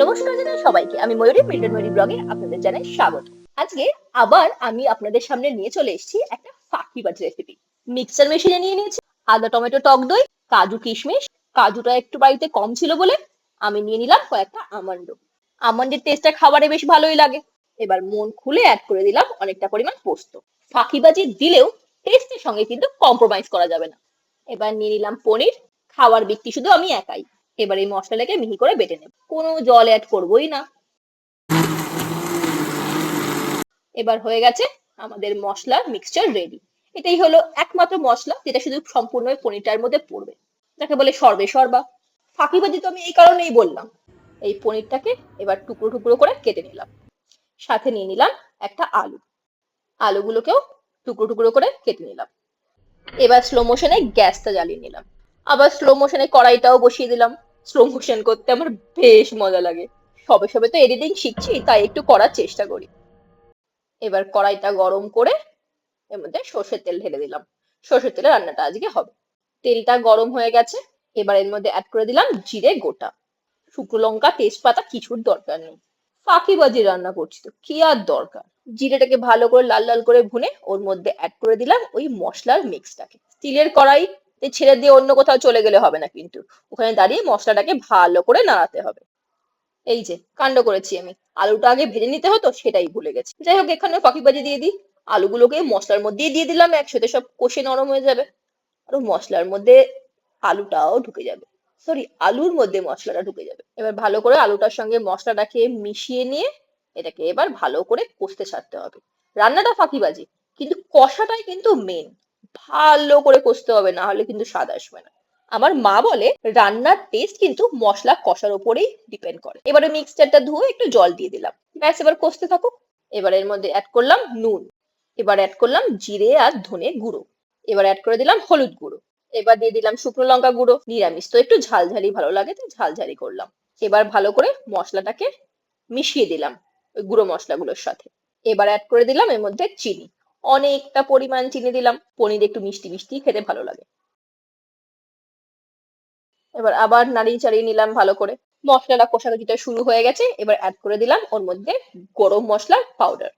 নমস্কার জানাই সবাইকে। আমি ময়ূরী প্রিন্টেড ময়ূরী ব্লগে আপনাদের জানাই স্বাগত। আজকে আবার আমি আপনাদের সামনে নিয়ে চলে এসেছি একটা ফাঁকিবাজ রেসিপি মিক্সচার মেশিনে নিয়ে নিয়েছি। আদা, টমেটো, টক দই, কাজু, কিশমিশ। কাজুটা একটু বাড়িতে কম ছিল বলে আমি নিয়ে নিলাম কয়েকটা আমন্ড। আমন্ডের টেস্টটা খাবারে বেশ ভালোই লাগে। এবার মন খুলে অ্যাড করে দিলাম অনেকটা পরিমাণ পোস্ত। ফাঁকিবাজি দিলেও টেস্টের সঙ্গে কিন্তু কম্প্রোমাইজ করা যাবে না। এবার নিয়ে নিলাম পনির। খাওয়ার ব্যক্তি শুধু আমি একাই। এবার এই মশলাটাকে মিহি করে বেটে নেব। কোনো জল অ্যাড করবোই না। এবার হয়ে গেছে আমাদের মশলার মিক্সচার রেডি এটাই হলো একমাত্র মশলা যেটা শুধু সম্পূর্ণ পনিরটার মধ্যে পড়বে। যাকে বলে সর্বে সর্বা। ফাঁকি ফাঁকিবাজি তো আমি এই কারণেই বললাম। এই পনিরটাকে এবার টুকরো টুকরো করে কেটে নিলাম। সাথে নিয়ে নিলাম একটা আলু। আলুগুলোকেও টুকরো টুকরো করে কেটে নিলাম। এবার স্লো মোশনে গ্যাসটা জ্বালিয়ে নিলাম। আবার স্লো মোশনে কড়াইটাও বসিয়ে দিলাম। স্লো মোশন করতে আমার বেশ মজা লাগে। সবে সবে তো এডিটিং শিখছি, তাই একটু করার চেষ্টা করি। এবার কড়াইটা গরম করে এর মধ্যে সর্ষের তেল ঢেলে দিলাম। সর্ষের তেলে রান্নাটা আজকে হবে। তেলটা গরম হয়ে গেছে, এবার এর মধ্যে অ্যাড করে দিলাম জিরে গোটা। শুকনো লঙ্কা, তেজপাতা কিছুর দরকার নেই। ফাঁকিবাজি রান্না করছি তো, কি আর দরকার? জিরেটাকে ভালো করে লাল লাল করে ভুনে ওর মধ্যে অ্যাড করে দিলাম ওই মশলার মিক্সটাকে স্টিলের কড়াই ছেড়ে দিয়ে অন্য কোথাও চলে গেলে হবে না কিন্তু। ওখানে দাঁড়িয়ে মশলাটাকে ভালো করে নাড়াতে হবে। এই যে, কাণ্ড করেছি আমি। আলুটা আগে ভেজে নিতে হতো, সেটাই ভুলে গেছি। যাই হোক, এখানে ফাঁকিবাজি দিয়ে দিই। আলুগুলোকে মশলার মধ্যেই দিয়ে দিলাম, একসাথে সব কষে নরম হয়ে যাবে। আর মশলার মধ্যে আলুটাও ঢুকে যাবে। সরি, আলুর মধ্যে মশলাটা ঢুকে যাবে। এবার ভালো করে আলুটার সঙ্গে মশলাটাকে মিশিয়ে নিয়ে এটাকে এবার ভালো করে কষতে ছাড়তে হবে। রান্নাটা ফাঁকিবাজি, কিন্তু কষাটাই কিন্তু মেন ভালো করে কষতে হবে, না হলে কিন্তু স্বাদ আসবে না। আমার মা বলে, রান্নার টেস্ট কিন্তু মশলা কষার উপরেই ডিপেন্ড করে। এবারে মিক্সচারটা ধুয়ে একটু জল দিয়ে দিলাম। ব্যাস, এবার কষতে থাকুক। এবার এর মধ্যে অ্যাড করলাম নুন। এবার অ্যাড করলাম জিরে আর ধনে গুঁড়ো। এবার অ্যাড করে দিলাম হলুদ গুঁড়ো। এবার দিয়ে দিলাম শুকনো লঙ্কা গুঁড়ো। নিরামিষ। তো একটু ঝালঝালি ভালো লাগে তো ঝালঝালি করলাম। এবার ভালো করে মশলাটাকে মিশিয়ে দিলাম ওই গুঁড়ো মশলাগুলোর সাথে। এবার অ্যাড করে দিলাম এর মধ্যে চিনি। অনেকটা পরিমাণ চিনি দিলাম। পনির একটু মিষ্টি মিষ্টি খেতে ভালো লাগে। এবার আবার নাড়িয়ে চাড়িয়ে নিলাম ভালো করে। মশলাটা কষাকষিটা শুরু হয়ে গেছে। এবার অ্যাড করে দিলাম ওর মধ্যে গরম মশলার পাউডার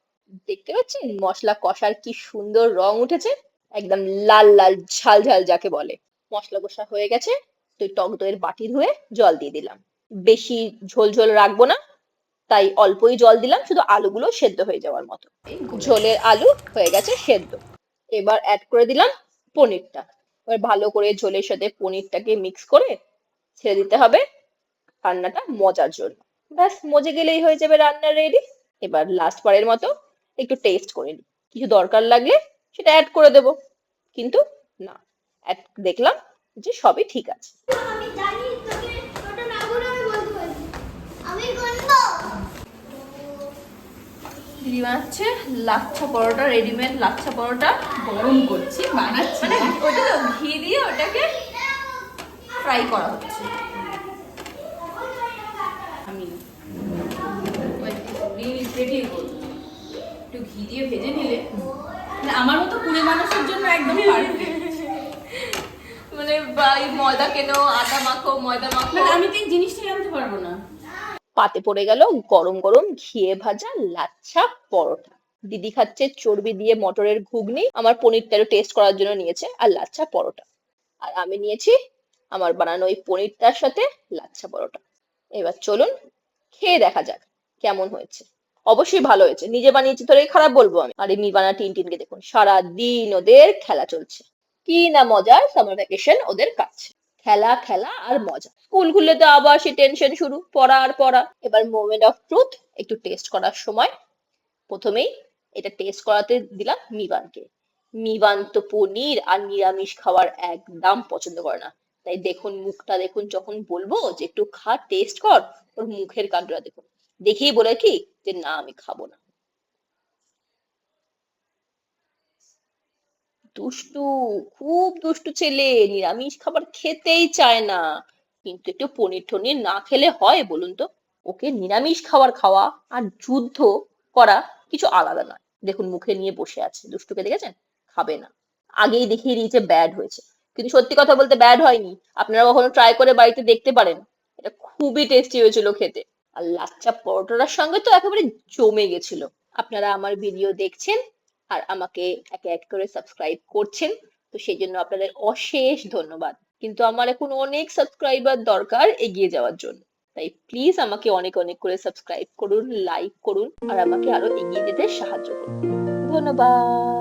দেখতে পাচ্ছেন? মশলা কষার কি সুন্দর রং উঠেছে। একদম লাল লাল, ঝাল ঝাল যাকে বলে। মশলা কষা হয়ে গেছে। তো টক দইয়ের বাটি ধুয়ে জল দিয়ে দিলাম। বেশি ঝোল ঝোল রাখব না। তাই অল্পই জল দিলাম, শুধু আলুগুলো সেদ্ধ হয়ে যাওয়ার মতো। ঝোলের আলু হয়ে গেছে সেদ্ধ। এবার অ্যাড করে দিলাম পনিরটা। এবার ভালো করে ঝোলের সাথে পনিরটাকে মিক্স করে ছেড়ে দিতে হবে রান্নাটা মজার জন্য। ব্যাস, মজে গেলেই হয়ে যাবে রান্না রেডি এবার লাস্ট বারের মতো একটু টেস্ট করে নিই। কিছু দরকার লাগলে সেটা অ্যাড করে দেব। কিন্তু না অ্যাড দেখলাম যে সবই ঠিক আছে আমি জানি তোকে ওটা না বলে আমি বলতে পারি আমি বলব দিদি বানাচ্ছে লাচ্ছা পরোটা রেডিমেড লাচ্ছা পরোটা গরম করছি বানাচ্ছি। মানে ওটা ঘি দিয়ে ওটাকে ফ্রাই করা হচ্ছে। আমি একটু ঘি দিয়ে ভেজে নিলে। মানে আমার মতো কুড়ি মানুষের জন্য একদম মানে ময়দা কেন আটা মাখো ময়দা মাখো। মানে আমি তো এই জিনিসটাই আনতে পারব না। পাতে পড়ে গেল গরম গরম ঘিয়ে ভাজা লাচ্ছা পরোটা। দিদি খাচ্ছে চর্বি দিয়ে মটরের ঘুগনি। আমার পনিরটা টেস্ট করার জন্য নিয়েছে, আর লাচ্ছা পরোটা। আর আমি নিয়েছি আমার বানানো ওই পনিরটার সাথে লাচ্ছা পরোটা। এবার চলুন খেয়ে দেখা যাক কেমন হয়েছে। অবশ্যই ভালো হয়েছে, নিজে বানিয়েছি তোর খারাপ বলব আমি। আর এই বানা টিন টিনকে দেখুন সারা দিন ওদের খেলা চলছে। কি না মজার সামার ভ্যাকেশন ওদের কাছে খেলা খেলা আর মজা। স্কুল খুললে তো আবার সে টেনশন শুরু, পড়া আর পড়া। এবার মোমেন্ট অফ ট্রুথ একটু টেস্ট করার সময়। প্রথমেই এটা টেস্ট করাতে দিলাম মিবানকে। মিবান তো পনির আর নিরামিষ খাওয়ার একদম পছন্দ করে না। তাই দেখুন, মুখটা দেখুন, যখন বলব যে একটু খা টেস্ট কর, ওর মুখের কাণ্ডটা দেখুন। দেখেই বলে কি যে, না, আমি খাব না। দুষ্টু, খুব দুষ্টু ছেলে, নিরামিষ খাবার খেতেই চায় না। কিন্তু একটু পনির টনির না খেলে হয় বলুন তো? ওকে নিরামিষ খাবার খাওয়া আর যুদ্ধ করা কিছু আলাদা নয়। দেখুন, মুখে নিয়ে বসে আছে। দুষ্টুকে দেখেছেন? খাবে না। আগেই দেখিয়ে দিয়েছে ব্যাড হয়েছে। কিন্তু সত্যি কথা বলতে ব্যাড হয়নি। আপনারা কখনো ট্রাই করে বাড়িতে দেখতে পারেন। এটা খুবই টেস্টি হয়েছিল খেতে। আর লাচ্চা পরোটার সঙ্গে তো একেবারে জমে গেছিল। আপনারা আমার ভিডিও দেখছেন আর আমাকে একে এক করে সাবস্ক্রাইব করছেন। তো সেই জন্য আপনাদের অশেষ ধন্যবাদ। কিন্তু আমার এখন অনেক সাবস্ক্রাইবার দরকার এগিয়ে যাওয়ার জন্য। তাই প্লিজ আমাকে অনেক অনেক করে সাবস্ক্রাইব করুন লাইক করুন, আর আমাকে আরও এগিয়ে যেতে সাহায্য করুন। ধন্যবাদ।